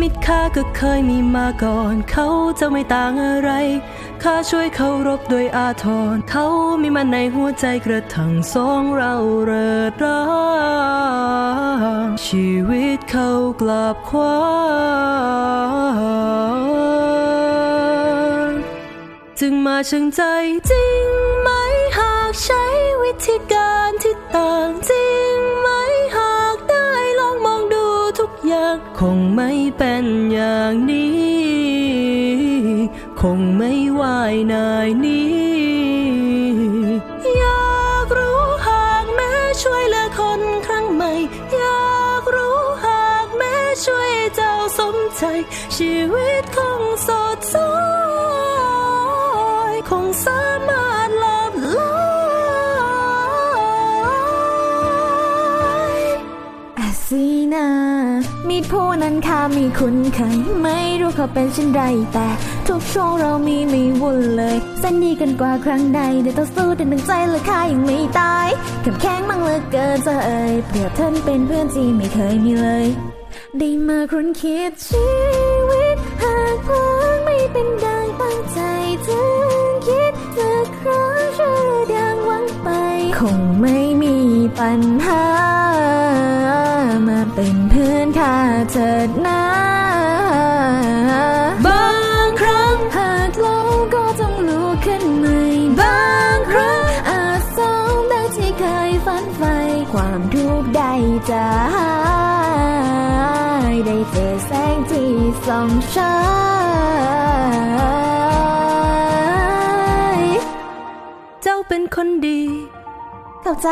มิตรข้าก็เคยมีมาก่อน เขาจะไม่ต่างอะไรข้าช่วยเคารพด้วยอาทรเขามีมันในหัวใจกระทั่งสองเราเริดราชีวิตเขากลับคว้างจึงมาชึงใจจริงไหมหากใช้วิธีการที่ต่างจริง คงไม่เป็นอย่างนี้ คงไม่วายนายนี้ อยากรู้หากแม่ช่วยเหลือคนครั้งใหม่ อยากรู้หากแม่ช่วยเจ้าสมใจ ชีวิตคง มีผู้นั้นข้ามีคุ้นเคยไม่รู้เขาเป็นเช่นไรแต่ทุกช่วงเรามีไม่วุ่นเลยสนดีกันกว่าครั้งใดได้ต่อสู้แต่หนึ่งใจเลยข้ายังไม่ตายเข้มแข็งมั่งเหลือเกินจะเอ่ยเปรียบท่านเป็นเพื่อนที่ไม่เคยมีเลย ได้มาคุ้นคิดชีวิตหากพลาดไม่เป็นดังตั้งใจถึงคิดสักครั้งช่วยดังหวังไป คงไม่มีปัญหา จายได้เจอแสงที่ส่องฉายเจ้าเป็นคนดี เข้าใจ